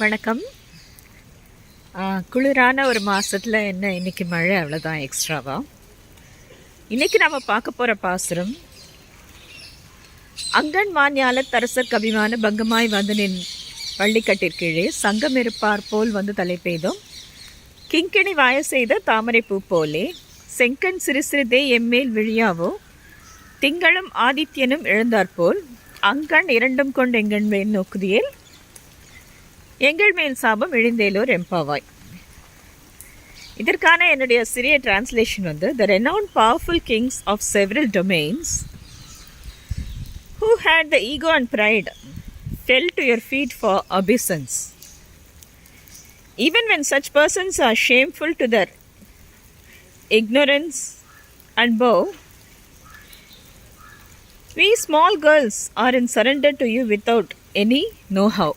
வணக்கம். குளிரான ஒரு மாதத்தில் என்ன இன்னைக்கு மழை? அவ்வளோதான் எக்ஸ்ட்ராவா இன்றைக்கி நம்ம பார்க்க போகிற பாசுரம் அங்கன் மான்யால தரசர் கவிமான பங்கமாய் வந்து நின் பள்ளிக்கட்டிற்கீழே சங்கம் இருப்பார் போல் வந்து தலை பெய்தோம். கிங்கிணி வாய செய்த தாமரை பூ போலே செங்கன் சிறு சிறிதே எம்மேல் விழியாவோ திங்களும் ஆதித்யனும் எழுந்தாற்போல் அங்கண் இரண்டும் கொண்டு எங்கண் மேல் நோக்குதியேல் எங்கள் மேல் சாபம் இழிந்தேலோர் எம்பாவாய் இதற்கான என்னுடைய சிறிய டிரான்ஸ்லேஷன் வந்து த renowned powerful kings of several domains who had the ego and pride fell to your feet for obeisance. Even when such persons are shameful to their ignorance and bow, we small girls are in surrender to you without any know-how.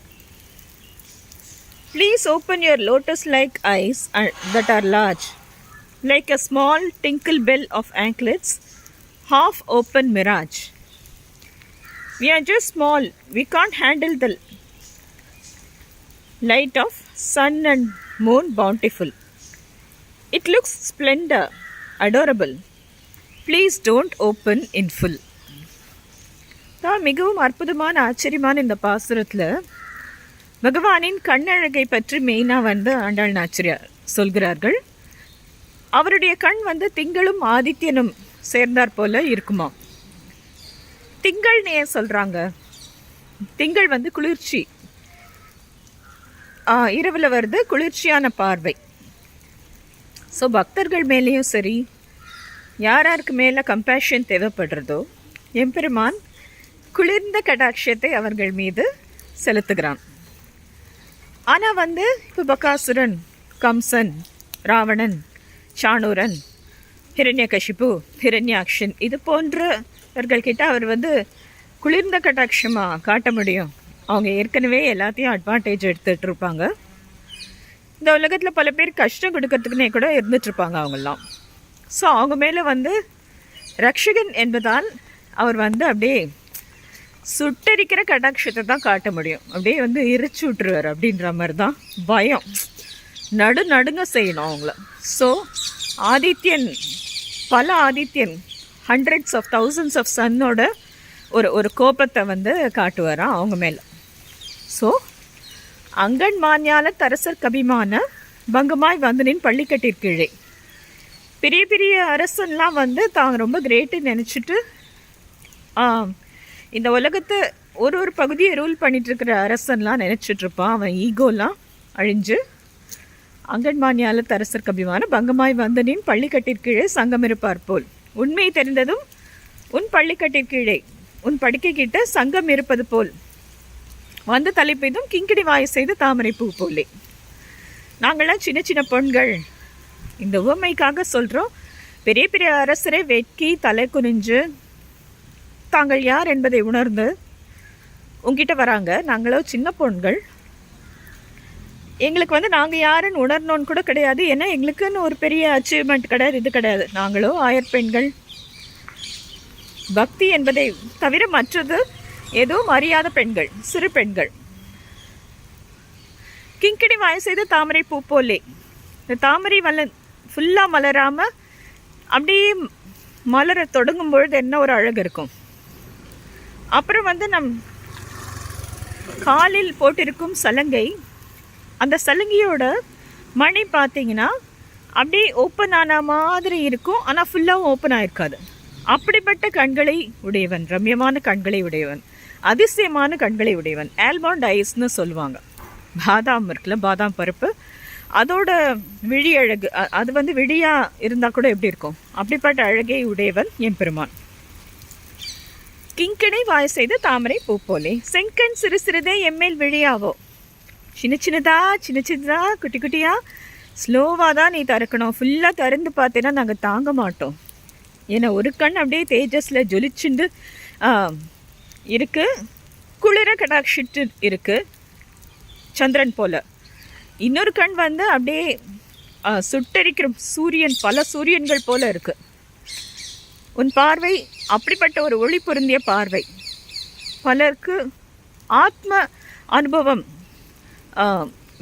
Please open your lotus like eyes uh, that are large, like a small tinkle bell of anklets, half open mirage. We are just small, we can't handle the light of sun and moon bountiful. It looks splendor, adorable. Please don't open in full. தான் மிகவும் அற்புதமான ஆச்சரியமான இந்த பாசுரத்தில் பகவானின் கண்ணழகை பற்றி மெயினாக வந்து ஆண்டாள் நாச்சியார் சொல்கிறார்கள். அவருடைய கண் வந்து திங்களும் ஆதித்யனும் சேர்ந்தாற் போல இருக்குமா? திங்கள் ஏன் சொல்கிறாங்க திங்கள் வந்து குளிர்ச்சி. இரவில் வருது குளிர்ச்சியான பார்வை. ஸோ பக்தர்கள் மேலேயும் சரி யார் யாருக்கு மேலே கம்பேஷன் தேவைப்படுறதோ எம்பெருமான் குளிர்ந்த கடாட்சியத்தை அவர்கள் மீது செலுத்துகிறான். ஆனால் வந்து இப்போ பகாசுரன் கம்சன் ராவணன் சாணூரன் ஹிரண்யகஷிப்பு ஹிரண்யாக்ஷன் இது போன்றவர்கள்கிட்ட அவர் வந்து குளிர்ந்த கட்டாட்சமாக காட்ட முடியும். அவங்க ஏற்கனவே எல்லாத்தையும் அட்வான்டேஜ் எடுத்துகிட்டு இருப்பாங்க இந்த உலகத்தில் பல பேர் கஷ்டம் கொடுக்கறதுக்குனே கூட இருந்துகிட்ருப்பாங்க அவங்கெல்லாம். ஸோ அவங்க மேலே வந்து ரக்ஷகன் என்பதால் அவர் வந்து அப்படியே சுட்டரிக்கிற கடாட்சத்தை தான் காட்ட முடியும். அப்படியே வந்து எரிச்சு விட்டுருவார் அப்படின்ற மாதிரி தான் பயம். நடு நடுங்க செய்யணும் அவங்கள. ஸோ ஆதித்யன் பல Adityan hundreds of thousands of சன்னோட ஒரு ஒரு கோபத்தை வந்து காட்டுவாராம் அவங்க மேலே. ஸோ அங்கன் மான்யால தரசர் கபிமான பங்கமாய் வந்தனின் பள்ளிக்கட்டிற்கீழே பெரிய பெரிய அரசன்லாம் வந்து தாங்க ரொம்ப கிரேட்டு நினச்சிட்டு இந்த உலகத்தை ஒரு ஒரு பகுதியை ரூல் பண்ணிட்டு இருக்கிற அரசன்லாம் நினச்சிட்ருப்பான் அவன் ஈகோலாம் அழிஞ்சு அங்கன்மானியால அரசருக்கு அபிமான பங்கமாய் வந்தனின் பள்ளிக்கட்டிற்கீழே சங்கம் இருப்பார் போல். உண்மை தெரிந்ததும் உன் பள்ளிக்கட்டிற்கீழே உன் படுக்கை கிட்ட சங்கம் இருப்பது போல். வந்து தலைப்பெய்தும் கிங்கிடி வாய் செய்து தாமரை பூ போலே. நாங்களாம் சின்ன சின்ன பெண்கள். இந்த உவமைக்காக சொல்கிறோம் பெரிய பெரிய அரசரை வெட்கி தலை குனிஞ்சு தாங்கள் யார் என்பதை உணர்ந்து உங்ககிட்ட வராங்க. நாங்களோ சின்ன பொண்கள். எங்களுக்கு வந்து நாங்கள் யாருன்னு உணரணும்னு கூட கிடையாது. ஏன்னா எங்களுக்குன்னு ஒரு பெரிய அச்சீவ்மெண்ட் கிடையாது இது கிடையாது. நாங்களோ ஆயர் பெண்கள். பக்தி என்பதை தவிர மற்றது எதுவும் அறியாத பெண்கள் சிறு பெண்கள். கிங்கிணி வாய் செய்த தாமரை பூ போலே. இந்த தாமரை வள ஃபுல்லாக மலராமல் அப்படியே மலர தொடங்கும் பொழுது என்ன ஒரு அழகு இருக்கும். அப்புறம் வந்து நம் காலில் போட்டிருக்கும் சலங்கை. அந்த சலங்கையோட மணி பார்த்தீங்கன்னா அப்படியே ஓப்பன் ஆன மாதிரி இருக்கும். ஆனால் ஃபுல்லாகவும் ஓப்பன் ஆகிருக்காது அப்படிப்பட்ட கண்களை உடையவன் ரம்யமான கண்களை உடையவன் அதிசயமான கண்களை உடையவன் ஆல்பாண்ட் ஐஸ்னு சொல்லுவாங்க. பாதாம் இருக்குல்ல பாதாம் பருப்பு. அதோட விழி அழகு அது வந்து விழியாக இருந்தால் கூட எப்படி இருக்கும்? அப்படிப்பட்ட அழகை உடையவன் என் பெருமான் கிங்கனை வாய் செய்து தாமரை பூ போலே. செங்கன் சிறு சிறிதே எம்மேல் விழியாவோ. சின்ன சின்னதா சின்ன சின்னதா குட்டி குட்டியா. ஸ்லோவாக தான் நீ திறக்கணும். ஃபுல்லாக திறந்து பார்த்தேன்னா நாங்கள் தாங்க மாட்டோம். ஏன்னா ஒரு கண் அப்படியே தேஜஸில் ஜொலிச்சுண்டு இருக்குது குளிர கடாட்சிட்டு இருக்குது சந்திரன் போல். இன்னொரு கண் வந்து அப்படியே சுட்டரிக்கிற சூரியன் பல சூரியன்கள் போல் இருக்குது உன் பார்வை அப்படிப்பட்ட ஒரு ஒளி பொருந்திய பார்வை. பலருக்கு ஆத்ம அனுபவம்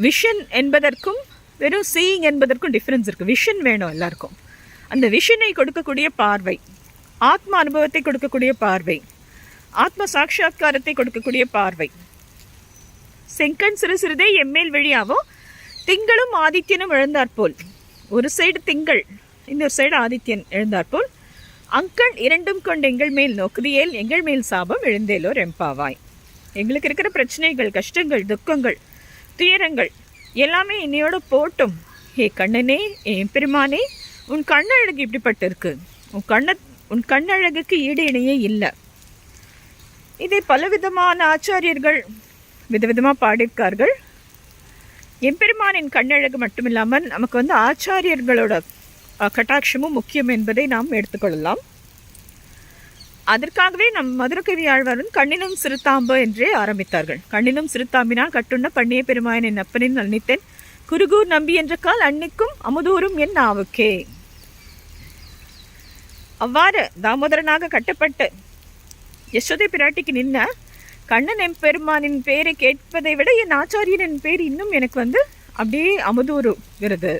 விஷன் என்பதற்கும் வெறும் சீயிங் என்பதற்கும் டிஃப்ரென்ஸ் இருக்குது விஷன் வேணும் எல்லாருக்கும். அந்த விஷனை கொடுக்கக்கூடிய பார்வை ஆத்ம அனுபவத்தை கொடுக்கக்கூடிய பார்வை ஆத்ம சாட்சா்காரத்தை கொடுக்கக்கூடிய பார்வை. செங்கன் சிறு சிறிதே எம்மேல் வழியாகவும் திங்களும் ஆதித்யனும் எழுந்தாற்போல். ஒரு சைடு திங்கள் இன்னொரு சைடு ஆதித்யன் எழுந்தாற்போல். அங்கள் இரண்டும் கொண்டு எங்கள் மேல் நோக்குதியேல் எங்கள் மேல் சாபம் எழுந்தேலோ ரெம்பாவாய். எங்களுக்கு இருக்கிற பிரச்சனைகள் கஷ்டங்கள் துக்கங்கள் துயரங்கள் எல்லாமே என்னையோட போட்டும். ஏ கண்ணனே என் பெருமானே உன் கண்ணழகு இப்படிப்பட்டிருக்கு. உன் கண்ண உன் கண்ணழகுக்கு ஈடு இணையே இல்லை. இதை பலவிதமான ஆச்சாரியர்கள் விதவிதமாக பாடியிருக்கார்கள். எம்பெருமானின் கண்ணழகு மட்டுமில்லாமல் நமக்கு வந்து ஆச்சாரியர்களோட கட்டாட்சமும் முக்கியம் என்பதை நாம் எடுத்துக்கொள்ளலாம். அதற்காகவே நம் மதுரகவி ஆழ்வாரும் கண்ணினும் சிறுத்தாம்பு என்றே ஆரம்பித்தார்கள். கண்ணினும் சிறுத்தாம்பினால் கட்டுண்ண பண்ணிய பெருமாயன் என் அப்பனின் நன்னித்தேன் குருகூர் நம்பி என்ற கால் அன்னிக்கும் அமுதூரும் என் நாவுக்கே. அவ்வாறு தாமோதரனாக கட்டப்பட்டு யசோதை பிராட்டிக்கு நின்ன கண்ணன் எம்பெருமானின் பேரை கேட்பதை விட என் ஆச்சாரியனின் பேர் இன்னும் எனக்கு வந்து அப்படியே அமுதூறுகிறது.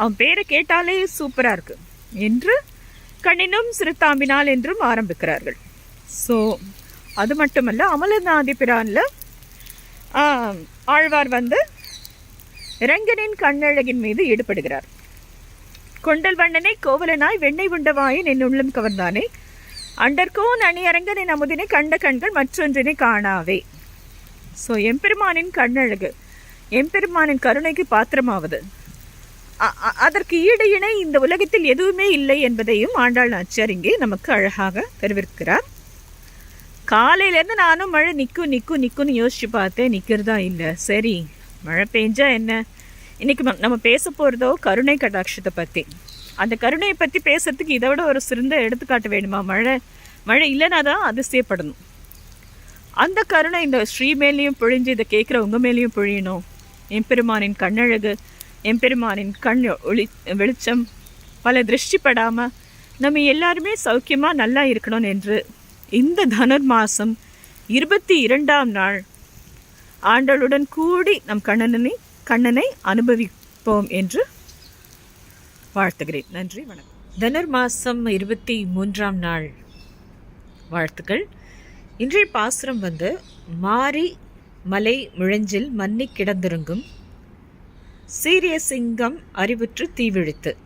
அவன் பேரை கேட்டாலே சூப்பராக இருக்கு. என்று கண்ணினும் சிறுத்தாம்பினால் என்றும் ஆரம்பிக்கிறார்கள். ஸோ அது மட்டுமல்ல அமலநாதி பிரானில் ஆழ்வார் வந்து ரங்கனின் கண்ணழகின் மீது ஈடுபடுகிறார். கொண்டல் வண்ணனை கோவலனாய் வெண்ணெய் உண்டவாயின் என் உள்ளம் கவர்ந்தானே. அண்டர்கோன் அணியரங்கனின் அமுதினை கண்ட கண்கள் மற்றொன்றினை காணாவே. ஸோ எம்பெருமானின் கண்ணழகு எம்பெருமானின் கருணைக்கு பாத்திரமாவது. அதற்கு ஈடு இணை இந்த உலகத்தில் எதுவுமே இல்லை என்பதையும் ஆண்டாள் நாச்சியார் இங்கே நமக்கு அழகாக தெரிவிக்கிறார் காலையிலேருந்து நானும் மழை நிற்கும் நிற்கும் நிற்கும்னு யோசிச்சு பார்த்தேன். நிற்கிறதா இல்லை. சரி மழை பெஞ்சா என்ன? இன்றைக்கி ம- நம்ம பேச போகிறதோ கருணை கடாட்சத்தை பற்றி அந்த கருணையை பற்றி பேசுறதுக்கு இதை விட ஒரு சிறந்த எடுத்துக்காட்டு வேணுமா? மழை மழை இல்லைனா தான் அதிசயப்படணும். அந்த கருணை இந்த ஸ்ரீ மேலேயும் பொழிஞ்சு இதை கேட்குற உங்கள் மேலேயும் பொழியணும். எம்பெருமானின் கண்ணழகு எம்பெருமானின் கண் ஒளி வெளிச்சம் பல திருஷ்டிப்படாமல் நம்ம எல்லாருமே சௌக்கியமாக நல்லா இருக்கணும் என்று இந்த தனுர்மாசம் இருபத்தி இரண்டாம் நாள் ஆண்டளுடன் கூடி நம் கண்ணனை கண்ணனை அனுபவிப்போம் என்று வாழ்த்துகிறேன். நன்றி வணக்கம். தனுர்மாசம் இருபத்தி மூன்றாம் நாள் வாழ்த்துக்கள். இன்றைய பாசுரம் வந்து மாறி மலை முழஞ்சில் மன்னி கிடந்திருங்கும் சீரிய சிங்கம் அறிவுற்று தீவிழித்து.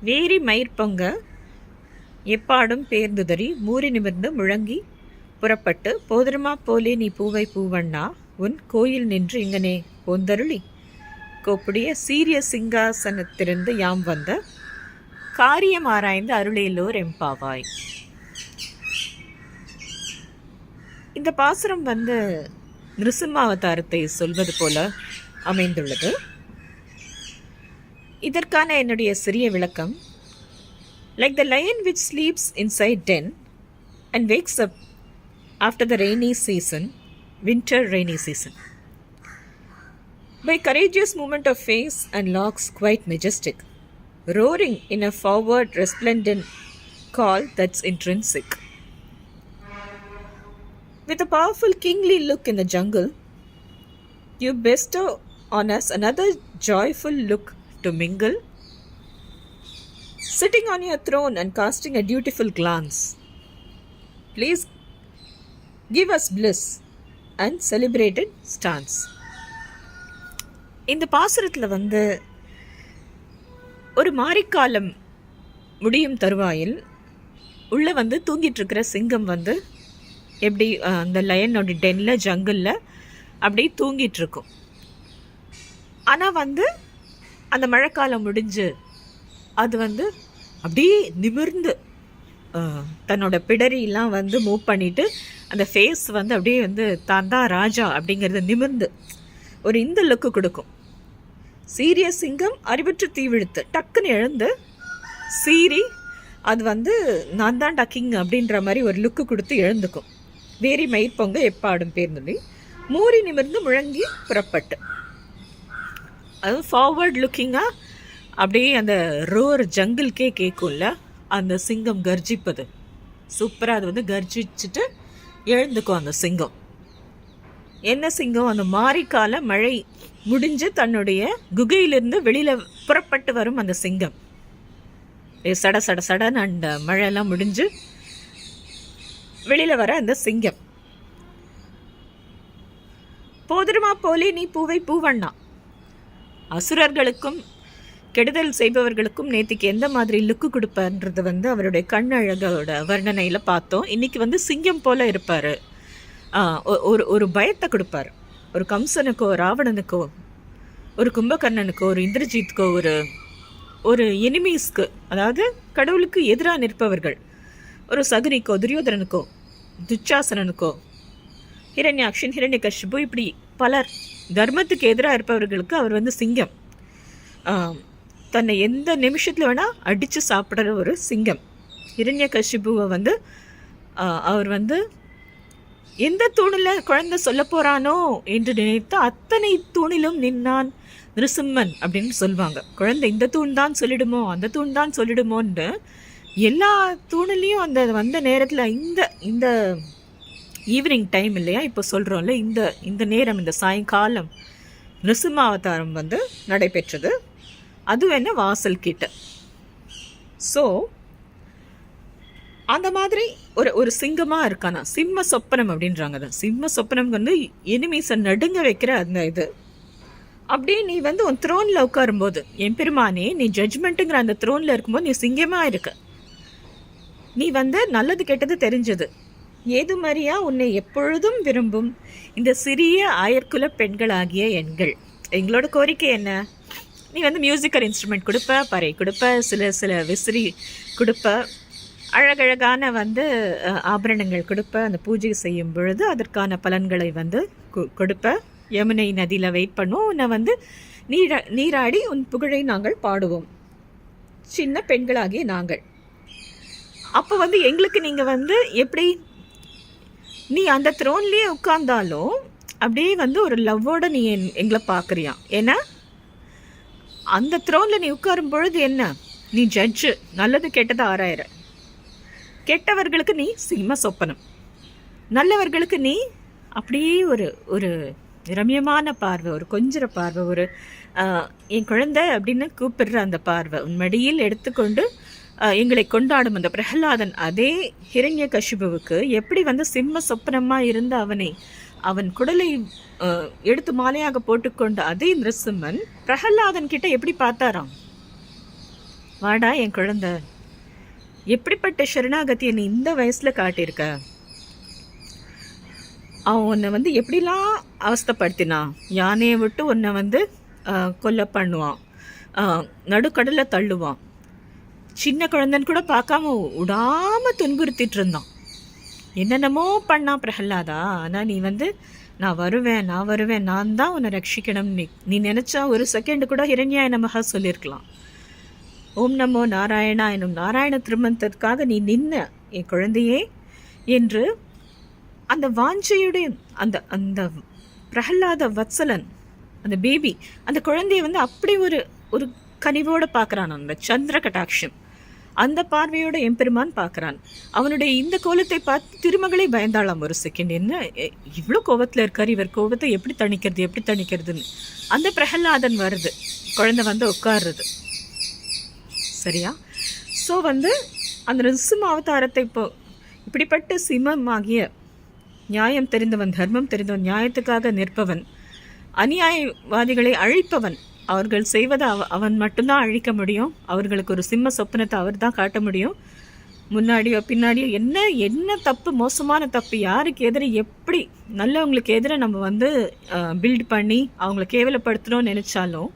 வேரி மயிர்பங்க எப்பாடும் பேர்ந்துதறி மூறி நிமிர்ந்து முழங்கி புறப்பட்டு போதருமா போலே நீ பூவை பூவண்ணா உன் கோயில் நின்று இங்கனே போந்தருளி கோப்புடைய சீரிய சிங்காசனத்திலிருந்து யாம் வந்த காரியம் ஆராய்ந்து அருளையிலோர் எம்பாவாய். இந்த பாசுரம் வந்து நிருசிம்மாவதாரத்தை சொல்வது போல அமைந்துள்ளது இதற்கான என்னுடைய சிறிய விளக்கம் like the lion which sleeps inside den and wakes up after the rainy season winter rainy season by courageous movement of face and locks quite majestic, roaring in a forward resplendent call that's intrinsic. With a powerful kingly look in the jungle, you bestow on us another joyful look to mingle. Sitting on your throne and casting a dutiful glance, please give us bliss and celebrated stance. இந்த பாசுரத்தில் வந்து ஒரு மாரிக்காலம் முடியும் தருவாயில் உள்ளே வந்து தூங்கிட்டுருக்கிற சிங்கம் வந்து எப்படி அந்த லயனோட டென்னில் ஜங்கிளில் அப்படியே தூங்கிட்டுருக்கும் இருக்கும் ஆனால் வந்து அந்த மழைக்காலம் முடிஞ்சு அது வந்து அப்படியே நிமிர்ந்து தன்னோட பிடரியெல்லாம் வந்து மூவ் பண்ணிட்டு அந்த ஃபேஸ் வந்து அப்படியே வந்து தான் தான் ராஜா அப்படிங்கிறத நிமிர்ந்து ஒரு இந்த லுக்கு கொடுக்கும். சீரிய சிங்கம் அறிவற்று தீவிழுத்து டக்குன்னு எழுந்து சீறி அது வந்து நான் தான் டக்கிங் அப்படின்ற மாதிரி ஒரு லுக்கு கொடுத்து எழுந்துக்கும். வேரி மயிர்பொங்க எப்பாடும் பேர்ந்தொல்லி மூறி நிமிர்ந்து முழங்கி புறப்பட்டு. அது ஃபார்வர்ட் லுக்கிங்காக அப்படியே அந்த ரோர் ஜங்கிள்கே கேட்கும்ல அந்த சிங்கம் கர்ஜிப்பது. சூப்பராக அது வந்து கர்ஜிச்சுட்டு எழுந்துக்கும் அந்த சிங்கம். என்ன சிங்கம்? அந்த மாரிக்கால மழை முடிஞ்சு தன்னுடைய குகையிலிருந்து வெளியில் புறப்பட்டு வரும் அந்த சிங்கம். ஏ, சட சட சடன் அந்த மழையெல்லாம் முடிஞ்சு வெளியில் வர அந்த சிங்கம். போதிருமா போலே நீ பூவை பூவண்ணா. அசுரர்களுக்கும் கெடுதல் செய்பவர்களுக்கும் நேத்திக்கு எந்த மாதிரி லுக்கு கொடுப்பார்ன்றது வந்து அவருடைய கண்ணழகோட வர்ணனையில் பார்த்தோம். இன்னைக்கு வந்து சிங்கம் போல இருப்பார். ஒரு ஒரு பயத்தை கொடுப்பார். ஒரு கம்சனுக்கோ ராவணனுக்கோ ஒரு கும்பகர்ணனுக்கோ ஒரு இந்திரஜித்துக்கோ ஒரு ஒரு எனிமீஸ்க்கு அதாவது கடவுளுக்கு எதிராக நிற்பவர்கள். ஒரு சகுனிக்கோ துரியோதனனுக்கோ துச்சாசனனுக்கோ ஹிரண்யாக்ஷன் ஹிரண்யகஷ்பு இப்படி பலர் தர்மத்துக்கு எதிராக இருப்பவர்களுக்கு அவர் வந்து சிங்கம். தன்னை எந்த நிமிஷத்தில் வேணால் அடித்து சாப்பிட்ற ஒரு சிங்கம். ஹிரண்யகஷ்புவை வந்து அவர் வந்து எந்த தூணில் குழந்தை சொல்ல போகிறானோ என்று நினைத்து அத்தனை தூணிலும் நின்னான் நிருசிம்மன் அப்படின்னு சொல்லுவாங்க. குழந்தை இந்த தூண் தான் சொல்லிடுமோ அந்த தூண் தான் சொல்லிடுமோன்னு எல்லா தூணிலையும் அந்த வந்த நேரத்தில் இந்த இந்த ஈவினிங் டைம் இல்லையா? இப்போ சொல்கிறோம்ல இந்த இந்த நேரம் இந்த சாயங்காலம் நிருசிம்ம அவதாரம் வந்து நடைபெற்றது. அது என்ன? வாசல் கிட்ட. ஸோ அந்த மாதிரி ஒரு ஒரு சிங்கமாக இருக்கானா? சிம்ம சொப்பனம் அப்படின்றாங்க தான் சிம்ம சொப்பனம் வந்து எனிமீஸை நடுங்க வைக்கிற அந்த இது. அப்படியே நீ வந்து உன் த்ரோனில் உட்காரும்போது என் பெருமானே நீ ஜட்ஜ்மெண்ட்டுங்கிற அந்த த்ரோனில் இருக்கும்போது நீ சிங்கமாக இருக்க. நீ வந்து நல்லது கெட்டது தெரிஞ்சது. ஏதுமறியா உன்னை எப்பொழுதும் விரும்பும் இந்த சிறிய ஆயர்குல பெண்களாகிய எண்கள். எங்களோட கோரிக்கை என்ன? நீ வந்து மியூசிக்கல் இன்ஸ்ட்ருமெண்ட் கொடுப்ப பறை கொடுப்ப சில சில விசிறி கொடுப்ப அழகழகான வந்து ஆபரணங்கள் கொடுப்ப அந்த பூஜை செய்யும் பொழுது அதற்கான பலன்களை வந்து கு- கொடுப்ப. யமுனை நதியில் வெயிட் பண்ணுவோம் உன்னை வந்து நீரா நீராடி உன் புகழை நாங்கள் பாடுவோம். சின்ன பெண்களாகிய நாங்கள். அப்போ வந்து எங்களுக்கு நீங்கள் வந்து எப்படி நீ அந்த த்ரோன்லேயே உட்கார்ந்தாலும் அப்படியே வந்து ஒரு லவ்வோட நீ என்- எங்களை பார்க்குறியா? ஏன்னா அந்த த்ரோனில் நீ உட்காரும் பொழுது என்ன? நீ ஜட்ஜு நல்லது கெட்டது ஆராயிற. கெட்டவர்களுக்கு நீ சிம்ம சொப்பனம். நல்லவர்களுக்கு நீ அப்படியே ஒரு ஒரு ரம்யமான பார்வை ஒரு கொஞ்சிற பார்வை ஒரு என் குழந்தை அப்படின்னு கூப்பிடுற அந்த பார்வை உன் மடியில் எடுத்துக்கொண்டு எங்களை கொண்டாடும் அந்த பிரகலாதன் அதே ஹிரண்ய கஷிபுவுக்கு எப்படி வந்து சிம்ம சொப்பனமா இருந்த அவனை அவன் குடலை எடுத்து மாலையாக போட்டுக்கொண்ட அதே நிருசிம்மன் பிரகலாதன் கிட்ட எப்படி பார்த்தாராம்? வாடா என் குழந்தை எப்படிப்பட்ட சரணாகதியை நீ இந்த வயசுல காட்டியிருக்க? அவன் உன்னை வந்து எப்படிலாம் அவஸ்தப்படுத்தினான் யானையை விட்டு உன்னை வந்து கொல்ல பண்ணுவான் நடுக்கடலை தள்ளுவான். சின்ன குழந்தைன்னு கூட பார்க்காம விடாம துன்புறுத்திட்டு இருந்தான். என்னென்னமோ பண்ணான் பிரகலாதா ஆனால் நீ வந்து நான் வருவேன் நான் வருவேன் நான் தான் உன்னை ரட்சிக்கணும் நீ நீ நினச்சா ஒரு செகண்டு கூட ஹிரண்யாய நமகா சொல்லியிருக்கலாம் ஓம் நமோ நாராயணா எனும் நாராயண திருமந்தத்துக்காக நீ நின்ன என் குழந்தையே என்று அந்த வாஞ்சையுடைய அந்த அந்த பிரகலாத வத்சலன் அந்த பேபி அந்த குழந்தைய வந்து அப்படி ஒரு ஒரு கனிவோடு பார்க்குறான் அந்த சந்திர கட்டாட்சம். அந்த பார்வையோட எம்பெருமான் பார்க்குறான். அவனுடைய இந்த கோலத்தை பார்த்து திருமகளை பயந்தாளாம். ஒரு செகண்ட் என்ன? இவ்வளோ கோபத்தில் இருக்கார் இவர் கோவத்தை எப்படி தணிக்கிறது எப்படி தணிக்கிறதுன்னு. அந்த பிரகலாதன் வருது. குழந்தை வந்து உட்காருறது. சரியா? ஸோ வந்து அந்த நிருசிம்ம அவதாரத்தை இப்போ இப்படிப்பட்ட சிம்மமாகிய நியாயம் தெரிந்தவன் தர்மம் தெரிந்தவன் நியாயத்துக்காக நிற்பவன் அநியாயவாதிகளை அழிப்பவன் அவர்கள் செய்வதை அவ அவன் மட்டும்தான் அழிக்க முடியும். அவர்களுக்கு ஒரு சிம்ம சொப்பனத்தை அவர் தான் காட்ட முடியும். முன்னாடியோ பின்னாடியோ என்ன என்ன தப்பு மோசமான தப்பு யாருக்கு எதிர எப்படி நல்லவங்களுக்கு எதிர நம்ம வந்து பில்ட் பண்ணி அவங்கள கேவலப்படுத்தணும்னு நினச்சாலும்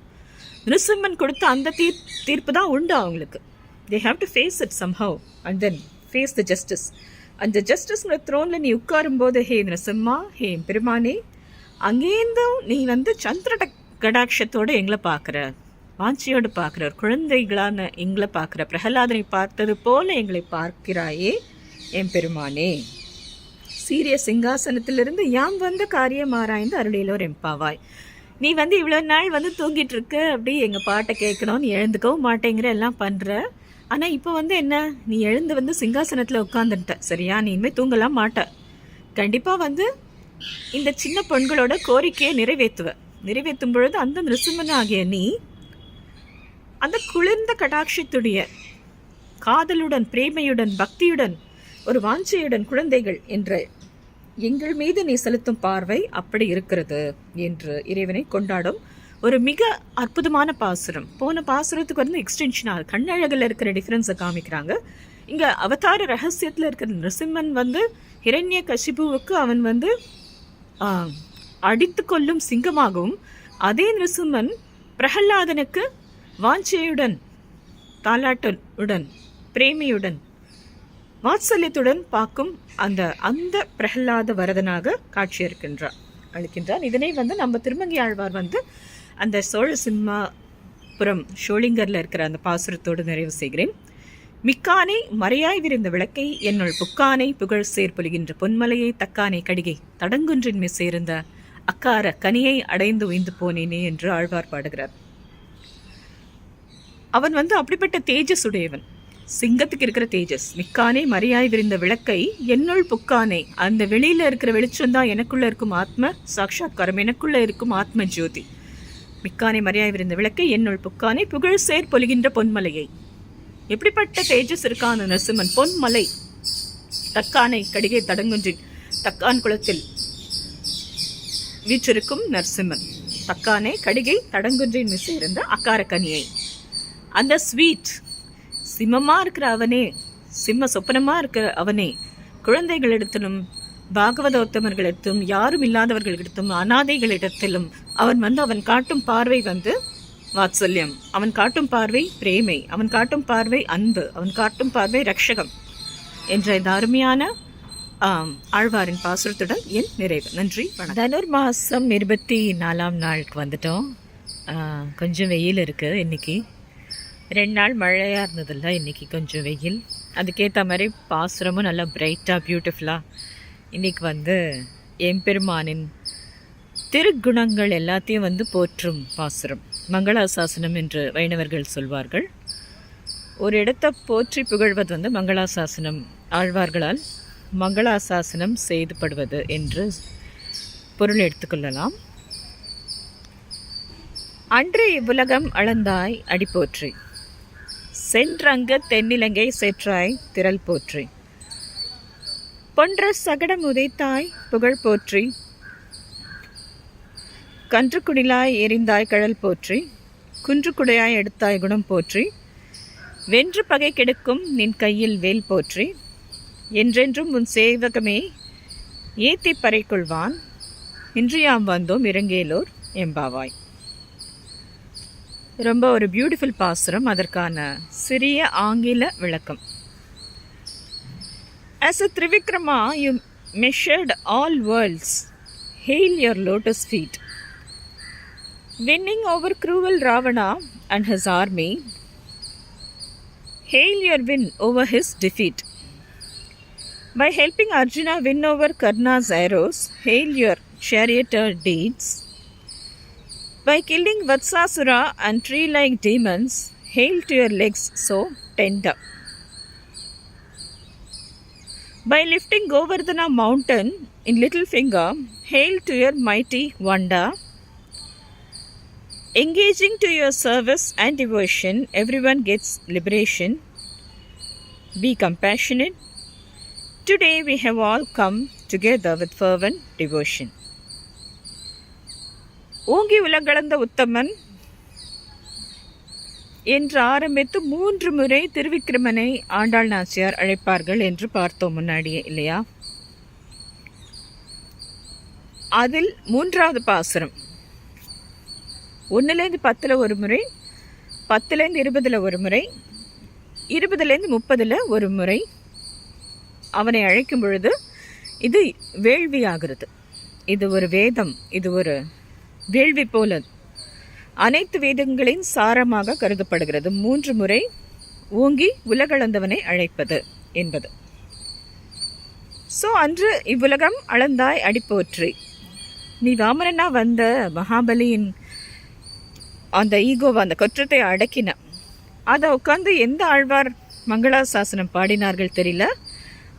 நிருசிம்மன் கொடுத்த அந்த தீர் தீர்ப்பு தான் உண்டு அவங்களுக்கு. They have to face it somehow and then face the justice அந்த ஜஸ்டிஸ்ங்கிற த்ரோனில் நீ உட்காரும்போது ஹே நரசிம்மா ஹே பெருமானே அங்கேருந்தும் நீ வந்து சந்திர டக்- கடாட்சத்தோடு எங்களை பார்க்குற வாஞ்சியோடு பார்க்குற ஒரு குழந்தைகளான எங்களை பார்க்குற பிரகலாதனை பார்த்தது போல எங்களை பார்க்கிறாயே என் பெருமானே. சீரிய சிங்காசனத்திலிருந்து யாம் வந்த காரியம் ஆராய்ந்து அருளிலோர் எம்பாவாய் நீ வந்து இவ்வளோ நாள் வந்து தூங்கிட்டு இருக்க அப்படி எங்கள் பாட்டை கேட்கணும் நீ எழுந்துக்கவும் மாட்டேங்கிற எல்லாம் பண்ணுற ஆனால் இப்போ வந்து என்ன? நீ எழுந்து வந்து சிங்காசனத்தில் உட்காந்துட்ட சரியா? நீ இனிமேல் தூங்கலாம் மாட்ட. கண்டிப்பாக வந்து இந்த சின்ன பெண்களோட கோரிக்கையை நிறைவேற்றுவேன் நிறைவேற்றும் பொழுது அந்த நிருசிம்மனாகிய நீ அந்த குளிர்ந்த கடாட்சத்துடைய காதலுடன் பிரேமையுடன் பக்தியுடன் ஒரு வாஞ்சையுடன் குழந்தைகள் என்ற எங்கள் மீது நீ செலுத்தும் பார்வை அப்படி இருக்கிறது என்று இறைவனை கொண்டாடும் ஒரு மிக அற்புதமான பாசுரம். போன பாசுரத்துக்கு வந்து எக்ஸ்டென்ஷனாக கண்ணழகில் இருக்கிற டிஃப்ரென்ஸை காமிக்கிறாங்க. இங்கே அவதார ரகசியத்தில் இருக்கிற நரசிம்மன் வந்து ஹிரண்ய கசிபுவுக்கு அவன் வந்து அடித்து கொள்ளும் சிங்கமாகவும் அதே நிருசிம்மன் பிரகல்லாதனுக்கு வாஞ்சையுடன் தாலாட்டுடன் பிரேமியுடன் வாத்சல்யத்துடன் பார்க்கும் அந்த அந்த பிரகல்லாத வரதனாக காட்சியிருக்கின்றார் அளிக்கின்றார். இதனை வந்து நம்ம திருமங்கி ஆழ்வார் வந்து அந்த சோழ சிம்மாபுரம் ஷோலிங்கரில் இருக்கிற அந்த பாசுரத்தோடு நிறைவு செய்கிறேன். மிக்கானை மறையாய் விரிந்த விளக்கை என்னுள் புக்கானை புகழ் சேர்ப்பொலிகின்ற பொன்மலையை தக்கானை கடிகை தடங்குன்றின்மை சேர்ந்த அக்கார கனியை அடைந்து உய்ந்து போனேனே என்று ஆழ்வார் பாடுகிறார். அவன் வந்து அப்படிப்பட்ட தேஜஸ் உடையவன் சிங்கத்துக்கு இருக்கிற தேஜஸ். மிக்கானே மறையாய் விரிந்த விளக்கை என்னுள் புக்கானே அந்த வெளியில் இருக்கிற வெளிச்சம் தான் எனக்குள்ள இருக்கும் ஆத்ம சாட்சாத்காரம் எனக்குள்ள இருக்கும் ஆத்ம ஜோதி. மிக்கானை மறையாய் விரிந்த விளக்கை என்னுள் புக்கானே புகழ் சேர் பொலிகின்ற பொன்மலையை. எப்படிப்பட்ட தேஜஸ் இருக்கான் நரசிம்மன்? பொன்மலை. தக்கானை கடிகை தடங்குன்றின் தக்கான் குளத்தில் வீற்றிருக்கும் நரசிம்மன். தக்கானே கடிகை தடங்குன்றின் மிஸ் இருந்த அக்காரக்கனியை. அந்த ஸ்வீட் சிம்மமாக இருக்கிற அவனே சிம்ம சொப்பனமாக இருக்கிற அவனே குழந்தைகளிடத்திலும் பாகவதோத்தமர்களிடத்தும் யாரும் இல்லாதவர்களிடத்தும் அனாதைகளிடத்திலும் அவன் வந்து அவன் காட்டும் பார்வை வந்து வாத்சல்யம். அவன் காட்டும் பார்வை பிரேமை அவன் காட்டும் பார்வை அன்பு அவன் காட்டும் பார்வை ரக்ஷகம் என்ற இந்த அருமையான ஆழ்வாரின் பாசுரத்துடன் என் நிறைவு. நன்றி தனுர் மாதம் இருபத்தி நாலாம் நாளுக்கு வந்துட்டோம். கொஞ்சம் வெயில் இருக்குது இன்னைக்கு. ரெண்டு நாள் மழையாக இருந்ததில்ல இன்றைக்கி கொஞ்சம் வெயில். அதுக்கேற்ற மாதிரி பாசுரமும் நல்லா பிரைட்டாக பியூட்டிஃபுல்லாக இன்றைக்கி வந்து எம்பெருமானின் திருக்குணங்கள் எல்லாத்தையும் வந்து போற்றும் பாசுரம். மங்களாசாசனம் என்று வைணவர்கள் சொல்வார்கள். ஒரு இடத்தை போற்றி புகழ்வது வந்து மங்களாசாசனம். ஆழ்வார்களால் மங்களாசாசனம் செய்துபடுவது என்று பொருள் எடுத்துக்கொள்ளலாம் அன்று இவ்வுலகம் அளந்தாய் அடிப்போற்றி. சென்றங்க தென்னிலங்கை செற்றாய் திரள் போற்றி. பொன்ற சகடம் உதைத்தாய் புகழ் போற்றி. கன்று குடிலாய் எரிந்தாய் கழல் போற்றி. குன்று குடையாய் எடுத்தாய் குணம் போற்றி. வென்று பகை கெடுக்கும் நின் கையில் வேல் போற்றி. என்றென்றும் உன் சேவகமே ஏத்தி பறைக்கொள்வான் இன்று யாம் வந்தோம் இறங்கேலோர் எம்பாவாய் ரொம்ப ஒரு பியூட்டிஃபுல் பாசுரம் அதற்கான சிறிய ஆங்கில விளக்கம் as a Trivikrama you measured all worlds hail your lotus feet winning over cruel Ravana and his army. Hail your win over his defeat. By helping Arjuna win over Karna's arrows, hail your charioteer deeds. By killing Vatsasura and tree like demons, hail to your legs so tender. By lifting Govardhana mountain in little finger, hail to your mighty wonder. Engaging to your service and devotion, everyone gets liberation. Be compassionate. Today we have all come together with fervent devotion. ஓங்கி உலகளந்த உத்தமன் என்று ஆரம்பித்து மூன்று முறை திருவிக்கிரமனை ஆண்டாள் நாச்சியார் அழைப்பார்கள் என்று பார்த்தோம் முன்னாடியே இல்லையா அதில் மூன்றாவது பாசுரம் ஒன்றுலேருந்து பத்தில் ஒரு முறை பத்துலேருந்து இருபதில் ஒரு முறை இருபதுலேருந்து முப்பதில் ஒரு முறை அவனை அழைக்கும் பொழுது இது வேள்வியாகிறது. இது ஒரு வேதம் இது ஒரு வேள்வி போல. அனைத்து வேதங்களின் சாரமாக கருதப்படுகிறது. மூன்று முறை ஓங்கி உலகளந்தவனை அழைப்பது என்பது. ஸோ அன்று இவ்வுலகம் அளந்தாய் அடிப்போற்றி. நீ வாமரனா வந்த மகாபலியின் அந்த ஈகோவை அந்த குற்றத்தை அடக்கின. அதை உட்காந்து எந்த ஆழ்வார் மங்களாசாசனம் பாடினார்கள் தெரியல?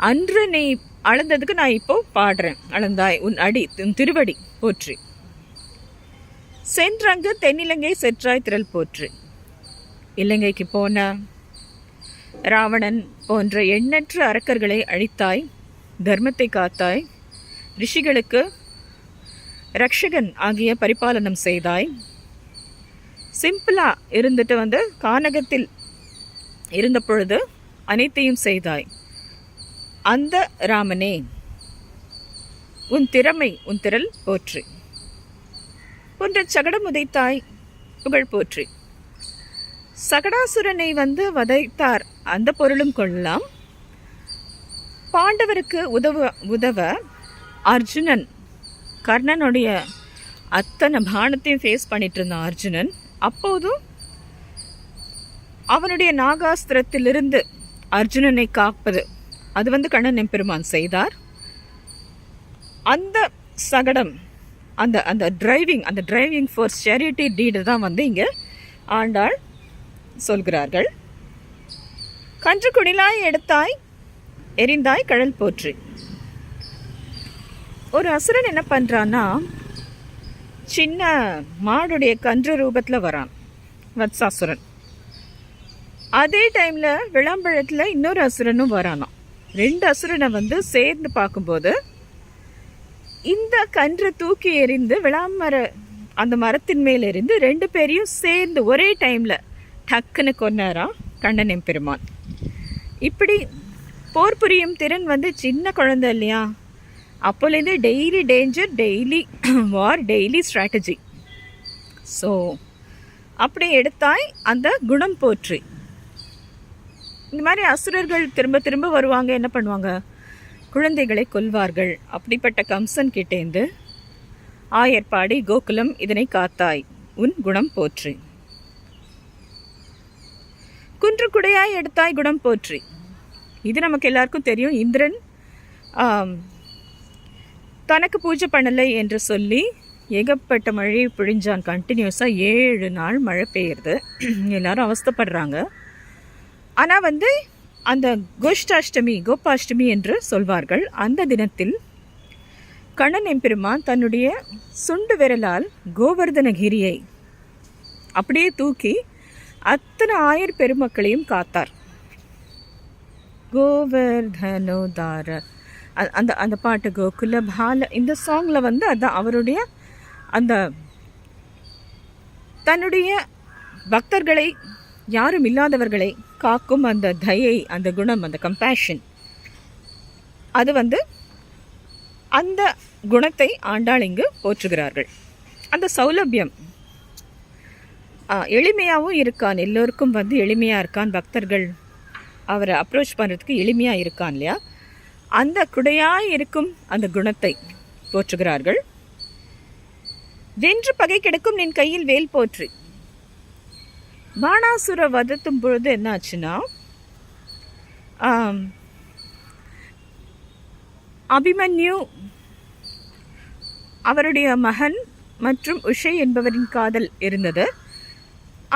அன்று நீ அளந்ததுக்கு நான் இப்போ பாடுறேன். அளந்தாய் உன் அடி உன் திருவடி போற்றி. சென்றங்கு தென்னிலங்கை செற்றாய் திரள் போற்று. இலங்கைக்கு போன ராவணன் போன்ற எண்ணற்ற அரக்கர்களை அழித்தாய் தர்மத்தை காத்தாய் ரிஷிகளுக்கு ரக்ஷகன் ஆகிய பரிபாலனம் செய்தாய். சிம்பிளாக இருந்துட்டு வந்து கானகத்தில் இருந்த பொழுது அனைத்தையும் செய்தாய். அந்த ராமனே உன் திறமை உன் திரள் போற்று. உன்ற சகடம் உதைத்தாய் புகழ் போற்றி. சகடாசுரனை வந்து வதைத்தார் அந்த பொருளும் கொள்ளலாம். பாண்டவருக்கு உதவ உதவ அர்ஜுனன் கர்ணனுடைய அத்தனை பானத்தையும் ஃபேஸ் பண்ணிட்டு இருந்தான் அர்ஜுனன் அப்போதும் அவனுடைய நாகாஸ்திரத்திலிருந்து அர்ஜுனனை காப்பது. அது வந்து கண்ணன் எம்பெருமான் செய்தார். அந்த சகடம் அந்த அந்த டிரைவிங் அந்த டிரைவிங் ஃபார் சேரிட்டி டீடு தான் வந்து இங்கே ஆண்டாள் சொல்கிறார்கள். கன்று குடிலாய் எடுத்தாய் எரிந்தாய் கழல் போற்று. ஒரு அசுரன் என்ன பண்ணுறான்னா சின்ன மாடுடைய கன்று ரூபத்தில் வரான் வத்சாசுரன். அதே டைமில் விளம்பரத்தில் இன்னொரு அசுரனும் வரானாம். ரெண்டு அசுரனை வந்து சேர்ந்து பார்க்கும்போது இந்த கன்றை தூக்கி எறிந்து விளாமர அந்த மரத்தின் மேல் இருந்து ரெண்டு பேரையும் சேர்ந்து ஒரே டைமில் டக்குன்னு கொன்னாராம் கண்ணன் எம்பெருமான் இப்படி போர் புரியும் திறன் வந்து சின்ன குழந்தை இல்லையா? அப்போலேருந்து daily danger daily war daily strategy so அப்படி எடுத்தாய் அந்த குணம் போற்றி. இந்த மாதிரி அசுரர்கள் திரும்ப திரும்ப வருவாங்க என்ன பண்ணுவாங்க? குழந்தைகளை கொல்வார்கள். அப்படிப்பட்ட கம்சன் கிட்டேந்து ஆயர்பாடி கோகுலம் இதனை காத்தாய் உன் குணம் போற்றி. குன்று குடையாய் எடுத்தாய் குணம் போற்றி. இது நமக்கு எல்லாருக்கும் தெரியும். இந்திரன் தனக்கு பூஜை பண்ணலை என்று சொல்லி ஏகப்பட்ட மழையை பிழிஞ்சான். கண்டினியூஸாக ஏழு நாள் மழை பெய்யுறது. எல்லாரும் அவஸ்தைப்படுறாங்க. ஆனால் வந்து அந்த கோஷ்டாஷ்டமி கோபாஷ்டமி என்று சொல்வார்கள். அந்த தினத்தில் கண்ணன் எம்பெருமான் தன்னுடைய சுண்டு விரலால் கோவர்தனகிரியை அப்படியே தூக்கி அத்தனை ஆயர் பெருமக்களையும் காத்தார். கோவர்தனோதார. அ- அந்த அந்த பாட்டு கோகுல பால இந்த சாங்கில் வந்து அதான் அவருடைய அந்த தன்னுடைய பக்தர்களை யாரும் இல்லாதவர்களை காக்கும் அந்த தயை அந்த குணம் அந்த கம்பேஷன் அது வந்து அந்த குணத்தை ஆண்டாள் இங்கு போற்றுகிறார்கள். அந்த சௌலபியம் எளிமையாகவும் இருக்கான். எல்லோருக்கும் வந்து எளிமையாக இருக்கான். பக்தர்கள் அவரை அப்ரோச் பண்ணுறதுக்கு எளிமையாக இருக்கான் இல்லையா? அந்த குடையாய் இருக்கும் அந்த குணத்தை போற்றுகிறார்கள். வென்று பகை கிடக்கும் நின் கையில் வேல் போற்று. பாணாசுர வதத்தும் பொழுது என்னாச்சுன்னா அபிமன்யு அவருடைய மகன் மற்றும் உஷை என்பவரின் காதல் இருந்தது.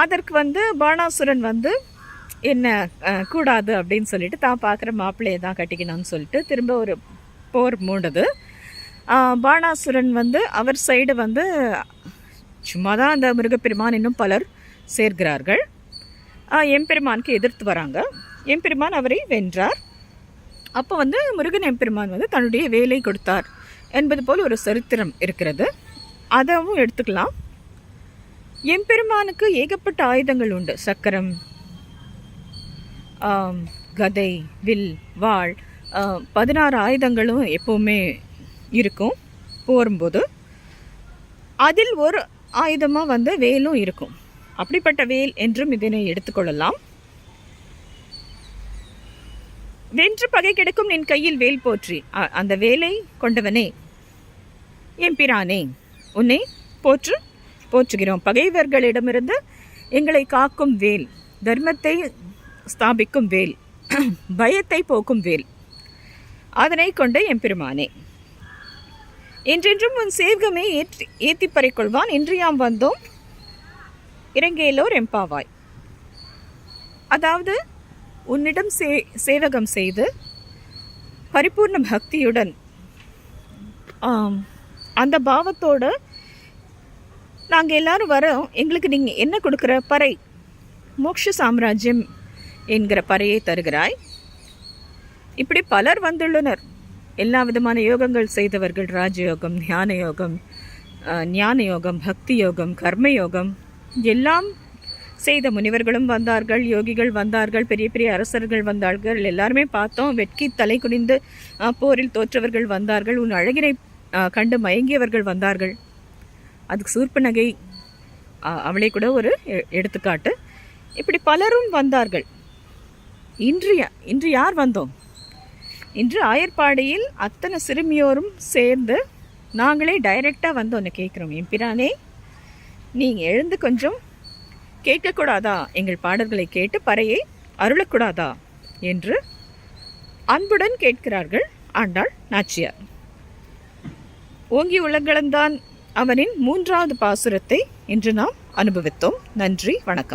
அதற்கு வந்து பாணாசுரன் வந்து என்ன கூடாது அப்படின்னு சொல்லிட்டு தான் பார்க்குற மாப்பிள்ளையை தான் கட்டிக்கணும்னு சொல்லிட்டு திரும்ப ஒரு போர் மூண்டது. பாணாசுரன் வந்து அவர் சைடு வந்து சும்மா தான் அந்த முருகப்பெருமான் இன்னும் பலர் சேர்கிறார்கள் எம்பெருமானுக்கு எதிர்த்து வராங்க. எம்பெருமான் அவரை வென்றார். அப்போ வந்து முருகன் எம்பெருமான் வந்து தன்னுடைய வேலை கொடுத்தார் என்பது போல் ஒரு சரித்திரம் இருக்கிறது. அதவும் எடுத்துக்கலாம். எம்பெருமானுக்கு ஏகப்பட்ட ஆயுதங்கள் உண்டு. சக்கரம் கதை வில் வாழ் பதினாறு ஆயுதங்களும் எப்போவுமே இருக்கும் போரும்போது. அதில் ஒரு ஆயுதமாக வந்து வேலும் இருக்கும். அப்படிப்பட்ட வேல் என்றும் இதனை எடுத்துக்கொள்ளலாம். வென்று பகை கிடைக்கும் நின் கையில் வேல் போற்றி. அந்த வேலை கொண்டவனே. எம்பிரானே உன்னை போற்று போற்றுகிறோம். பகைவர்களிடமிருந்து எங்களை காக்கும் வேல் தர்மத்தை ஸ்தாபிக்கும் வேல் பயத்தை போக்கும் வேல். அதனை கொண்ட எம்பெருமானே என்றென்றும் உன் சேவகமே ஏற்றி ஏத்திப்பறை கொள்வான் இன்று யாம் வந்தோம். இறங்கேலோர் எம்பாவாய் அதாவது உன்னிடம் சே சேவகம் செய்து பரிபூர்ண பக்தியுடன் ஆம், அந்த பாவத்தோடு நாங்கள் எல்லாரும் வரோம் எங்களுக்கு நீங்கள் என்ன கொடுக்குற பறை? மோக்ஷ சாம்ராஜ்யம் என்கிற பறையை தருகிறாய். இப்படி பலர் வந்துள்ளனர். எல்லா விதமான யோகங்கள் செய்தவர்கள் ராஜயோகம் ஞான யோகம் ஞான யோகம் பக்தி யோகம் கர்ம யோகம் எல்லாம் செய்த முனிவர்களும் வந்தார்கள் யோகிகள் வந்தார்கள் பெரிய பெரிய அரசர்கள் வந்தார்கள். எல்லாருமே பார்த்தோம். வெட்கி தலை குனிந்து போரில் தோற்றவர்கள் வந்தார்கள். உன் அழகினை கண்டு மயங்கியவர்கள் வந்தார்கள். அதுக்கு சூர்பனகை அஹ், அவளே கூட ஒரு எ- எடுத்துக்காட்டு. இப்படி பலரும் வந்தார்கள். இன்று இன்று யார் வந்தோம்? இன்று ஆயர்பாடியில் அத்தனை சிறுமியோரும் சேர்ந்து நாங்களே டைரெக்டாக வந்து உன்னை கேட்குறோம் எம்பிரானே நீங்கள் எழுந்து கொஞ்சம் கேட்கக்கூடாதா? எங்கள் பாடல்களை கேட்டு பறையை அருளக்கூடாதா? என்று அன்புடன் கேட்கிறார்கள் ஆண்டாள் நாச்சியார். ஓங்கி உலகளந்தான் அவனின் மூன்றாவது பாசுரத்தை இன்று நாம் அனுபவித்தோம். நன்றி வணக்கம்.